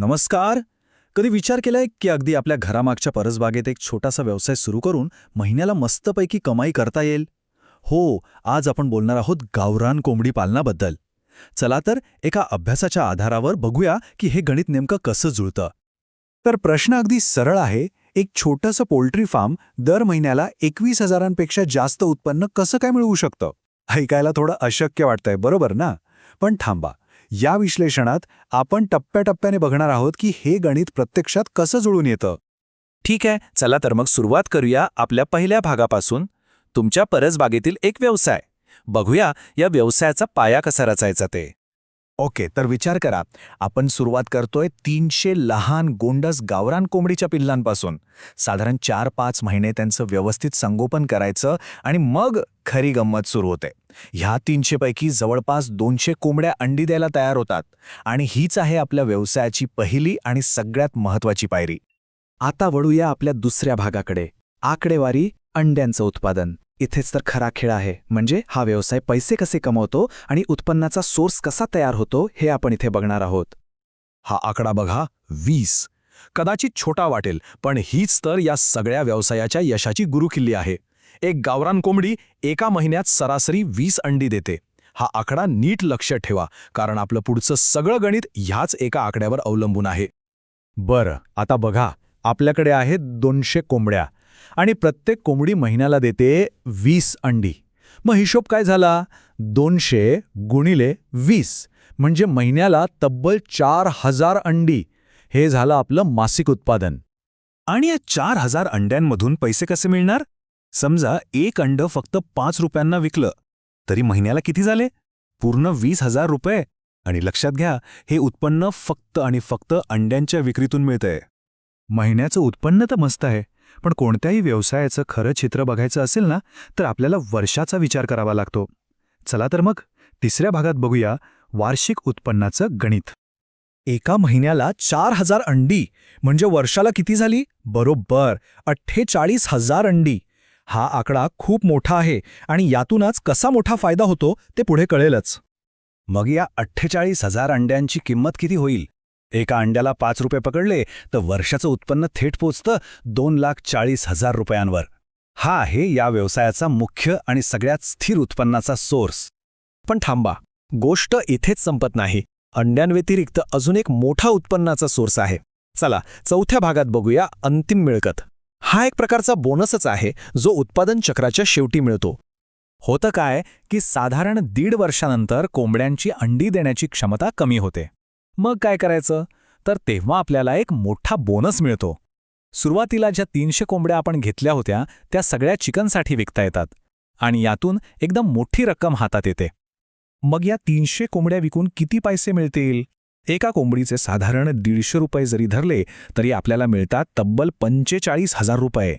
नमस्कार. कधी विचार केलाय की अगदी आपल्या घरामागच्या परसबागेत एक छोटासा व्यवसाय सुरू करून महिन्याला मस्तपैकी कमाई करता येईल? हो आज आपण बोलणार आहोत गावरान कोंबडी पालनाबद्दल. चला तर एका अभ्यासाच्या आधारावर बघूया की हे गणित नेमकं कसं जुळतं. तर प्रश्न अगदी सरळ आहे एक छोटंसं पोल्ट्री फार्म दर महिन्याला एकवीस हजारांपेक्षा जास्त उत्पन्न कसं काय मिळवू शकतं? ऐकायला थोडं अशक्य वाटतंय बरोबर ना? पण थांबा. या विश्लेषणात आपण टप्प्याटप्प्याने बघणार आहोत की हे गणित प्रत्यक्षात कसं जुळून येतं. ठीक आहे चला तर मग सुरुवात करूया आपल्या पहिल्या भागापासून. तुमच्या परसबागेतील एक व्यवसाय. बघूया या व्यवसायाचा पाया कसा रचायचा ते. ओके तर विचार करा. आपण सुरुवात करतोय तीनशे लहान गोंडस गावरान कोंबडीच्या पिल्लांपासून. साधारण चार पाच महिने त्यांचं व्यवस्थित संगोपन करायचं आणि मग खरी गंमत सुरू होते. ह्या तीनशेपैकी जवळपास दोनशे कोंबड्या अंडी द्यायला तयार होतात आणि हीच आहे आपल्या व्यवसायाची पहिली आणि सगळ्यात महत्वाची पायरी. आता वळूया आपल्या दुसऱ्या भागाकडे. आकडेवारी अंड्यांचं उत्पादन. इथेच तर खरा खेळ आहे. म्हणजे हा व्यवसाय पैसे कसे कमवतो आणि उत्पन्नाचा सोर्स कसा तयार होतो हे आपण इथे बघणार आहोत. हा आकडा बघा. वीस. कदाचित छोटा वाटेल पण हीच तर या सगळ्या व्यवसायाच्या यशाची गुरुकिल्ली आहे. एक गावरान कोंबडी एका महिन्यात सरासरी वीस अंडी देते. हा आकडा नीट लक्ष ठेवा कारण आपलं पुढचं सगळं गणित ह्याच एका आकड्यावर अवलंबून आहे. बरं आता बघा आपल्याकडे आहेत दोनशे कोंबड्या आणि प्रत्येक कोंबडी महिन्याला देते वीस अंडी. मग हिशोब काय झाला? दोनशे गुणिले वीस म्हणजे महिन्याला तब्बल चार हजार अंडी. हे झालं आपलं मासिक उत्पादन. आणि या चार हजार अंड्यांमधून पैसे कसे मिळणार? समजा एक अंड फक्त पाच रुपयांना विकलं तरी महिन्याला किती झाले? पूर्ण वीस हजार रुपये. आणि लक्षात घ्या हे उत्पन्न फक्त आणि फक्त अंड्यांच्या विक्रीतून मिळतंय. महिन्याचं उत्पन्न तर मस्त आहे पण कोणत्याही व्यवसायाचं खरं चित्र बघायचं असेल ना तर आपल्याला वर्षाचा विचार करावा लागतो. चला तर मग तिसऱ्या भागात बघूया वार्षिक उत्पन्नाचं गणित. एका महिन्याला चार हजार अंडी म्हणजे वर्षाला किती झाली? बरोबर अठ्ठेचाळीस हजार अंडी. हा आकडा खूप मोठा आहे आणि यातूनच कसा मोठा फायदा होतो ते पुढे कळेलच. मग या अठ्ठेचाळीस हजार अंड्यांची किंमत किती होईल? एका अंड्याला पाच रुपये पकडले तर वर्षाचं उत्पन्न थेट पोचतं दोन लाख चाळीस हजार रुपयांवर. हा आहे या व्यवसायाचा मुख्य आणि सगळ्यात स्थिर उत्पन्नाचा सोर्स. पण थांबा गोष्ट इथेच संपत नाही. अंड्यांव्यतिरिक्त अजून एक मोठा उत्पन्नाचा सोर्स आहे. चला चौथ्या भागात बघूया अंतिम मिळकत. हा एक प्रकारचा बोनसच आहे जो उत्पादन चक्राच्या शेवटी मिळतो. होतं काय की साधारण दीड वर्षानंतर कोंबड्यांची अंडी देण्याची क्षमता कमी होते. मग काय करायचं? तर तेव्हा आपल्याला एक मोठा बोनस मिळतो. सुरुवातीला ज्या तीनशे कोंबड्या आपण घेतल्या होत्या त्या सगळ्या चिकनसाठी विकता येतात. आणि यातून एकदम मोठी रक्कम हातात येते. मग या तीनशे कोंबड्या विकून किती पैसे मिळतील? एका कोंबडीचे साधारण दीडशे रुपये जरी धरले तरी आपल्याला मिळतात तब्बल पंचेचाळीस हजार रुपये.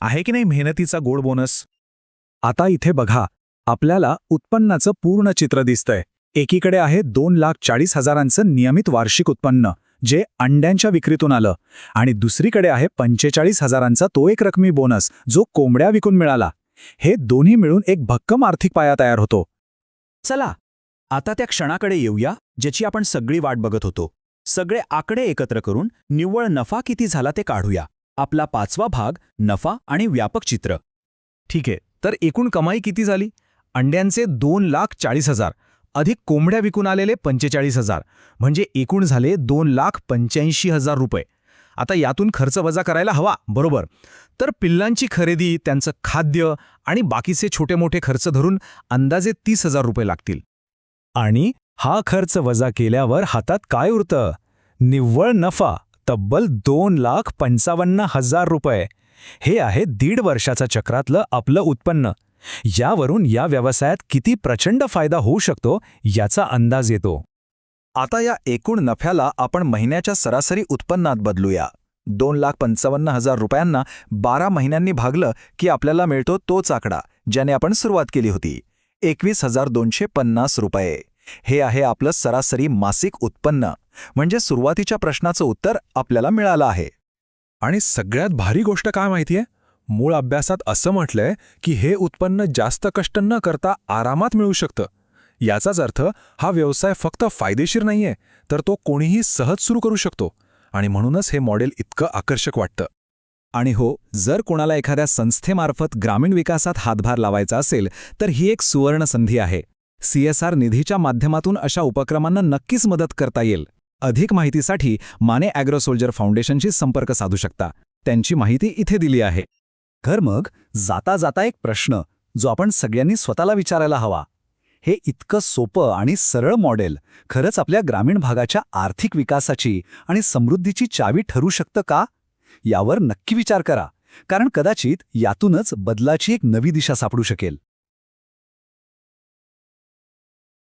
आहे की नाही मेहनतीचा गोड बोनस? आता इथे बघा आपल्याला उत्पन्नाचं पूर्ण चित्र दिसतंय. एकीकडे आहे दोन लाख चाळीस हजारांचं नियमित वार्षिक उत्पन्न जे अंड्यांच्या विक्रीतून आलं आणि दुसरीकडे आहे पंचेचाळीस हजारांचा तो एक रकमी बोनस जो कोंबड्या विकून मिळाला. हे दोन्ही मिळून एक भक्कम आर्थिक पाया तयार होतो. चला आता त्या क्षणाकडे येऊया. ज्याची आपण सगळी वाट बघत होतो. सगळे आकडे एकत्र करून निव्वळ नफा किती झाला ते काढूया. आपला पाचवा भाग नफा आणि व्यापक चित्र. ठीक आहे तर एकूण कमाई किती झाली? अंड्यांचे दोन लाख चाळीस हजार अधिक कोंबड्या विकून आलेले पंचेचाळीस हजार म्हणजे एकूण झाले दोन लाख पंच्याऐंशी हजार रुपये. आता यातून खर्च वजा करायला हवा बरोबर. तर पिल्लांची खरेदी त्यांचं खाद्य आणि बाकीचे छोटे मोठे खर्च धरून अंदाजे तीस हजार रुपये लागतील. आणि हा खर्च वजा केल्यावर हातात काय उरतं? निव्वळ नफा तब्बल दोन लाख पंचावन्न हजार रुपये. हे आहे दीड वर्षाचा चक्रातलं आपलं उत्पन्न. यावरून या व्यवसायात किती प्रचंड फायदा होऊ शकतो याचा अंदाज येतो. आता या एकूण नफ्याला आपण महिन्याच्या सरासरी उत्पन्नात बदलूया. दोन लाख पंचावन्न हजार रुपयांना बारा महिन्यांनी भागलं की आपल्याला मिळतो तोच आकडा ज्याने आपण सुरुवात केली होती. एकवीस हजार दोनशे पन्नास रुपये. हे आहे आपलं सरासरी मासिक उत्पन्न. म्हणजे सुरुवातीच्या प्रश्नाचं उत्तर आपल्याला मिळालं आहे. आणि सगळ्यात भारी गोष्ट काय माहितीये? मूळ अभ्यासात असं म्हटलंय की हे उत्पन्न जास्त कष्ट न करता आरामात मिळू शकतं. याचाच अर्थ हा व्यवसाय फक्त फायदेशीर नाहीये तर तो कोणीही सहज सुरू करू शकतो. आणि म्हणूनच हे मॉडेल इतकं आकर्षक वाटतं. आणि हो जर कोणाला एखाद्या संस्थेमार्फत ग्रामीण विकासात हातभार लावायचा असेल तर ही एक सुवर्ण संधी आहे. सीएसआर निधीच्या माध्यमातून अशा उपक्रमांना नक्कीच मदत करता येईल. अधिक माहितीसाठी माने अॅग्रो सोल्जर फाउंडेशनशी संपर्क साधू शकता. त्यांची माहिती इथे दिली आहे. घर मग जाता जाता एक प्रश्न जो आपण सगळ्यांनी स्वतःला विचारायला हवा. हे इतकं सोपं आणि सरळ मॉडेल खरंच आपल्या ग्रामीण भागाच्या आर्थिक विकासाची आणि समृद्धीची चावी ठरू शकतं का? यावर नक्की विचार करा कारण कदाचित यातूनच बदलाची एक नवी दिशा सापडू शकेल.